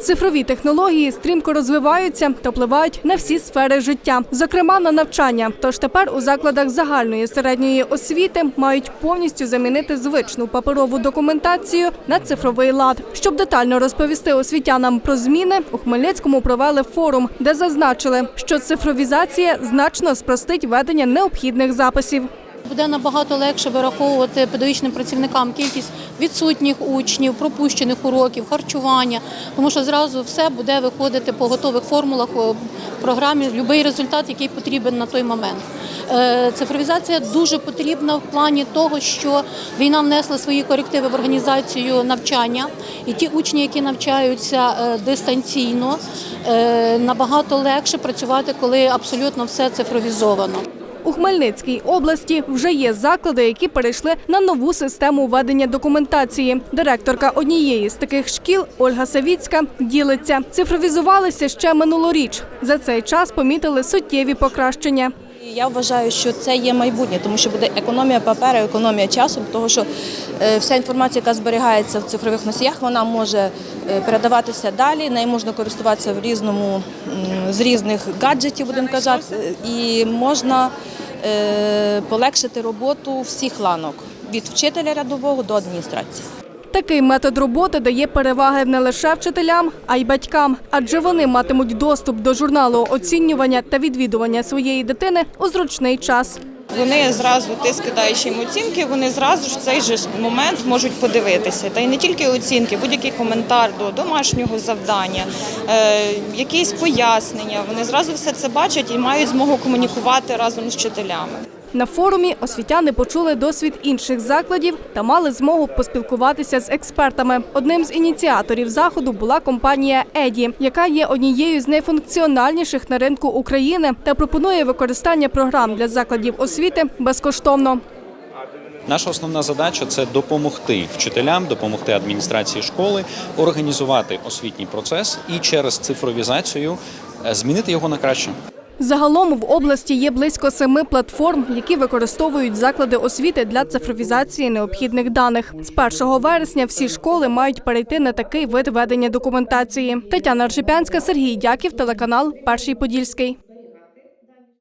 Цифрові технології стрімко розвиваються та впливають на всі сфери життя, зокрема на навчання. Тож тепер у закладах загальної середньої освіти мають повністю замінити звичну паперову документацію на цифровий лад. Щоб детально розповісти освітянам про зміни, у Хмельницькому провели форум, де зазначили, що цифровізація значно спростить ведення необхідних записів. Буде набагато легше вираховувати педагогічним працівникам кількість відсутніх учнів, пропущених уроків, харчування, тому що зразу все буде виходити по готових формулах у програмі, будь-який результат, який потрібен на той момент. Е, Цифровізація дуже потрібна в плані того, що війна внесла свої корективи в організацію навчання, і ті учні, які навчаються е, дистанційно, е, набагато легше працювати, коли абсолютно все цифровізовано. У Хмельницькій області вже є заклади, які перейшли на нову систему ведення документації. Директорка однієї з таких шкіл Ольга Савіцька ділиться. Цифровізувалися ще минулоріч. За цей час помітили суттєві покращення. Я вважаю, що це є майбутнє, тому що буде економія паперу, економія часу, тому що е, вся інформація, яка зберігається в цифрових носіях, вона може е, передаватися далі, нею можна користуватися в різному з різних гаджетів, будемо казати, і можна полегшити роботу всіх ланок від вчителя рядового до адміністрації. Такий метод роботи дає переваги не лише вчителям, а й батькам, адже вони матимуть доступ до журналу оцінювання та відвідування своєї дитини у зручний час. Вони зразу ти скидаєш їм оцінки, вони зразу ж в цей же момент можуть подивитися. Та й не тільки оцінки, будь-який коментар до домашнього завдання, е, якісь пояснення. Вони зразу все це бачать і мають змогу комунікувати разом з вчителями. На форумі освітяни почули досвід інших закладів та мали змогу поспілкуватися з експертами. Одним з ініціаторів заходу була компанія Еді, яка є однією з найфункціональніших на ринку України та пропонує використання програм для закладів освіти безкоштовно. Наша основна задача це допомогти вчителям, допомогти адміністрації школи організувати освітній процес і через цифровізацію е, змінити його на краще. Загалом в області є близько семи платформ, які використовують заклади освіти для цифровізації необхідних даних. З 1 вересня всі школи мають перейти на такий вид ведення документації. Тетяна Ржепянська, Сергій Дяків, телеканал Перший Подільський.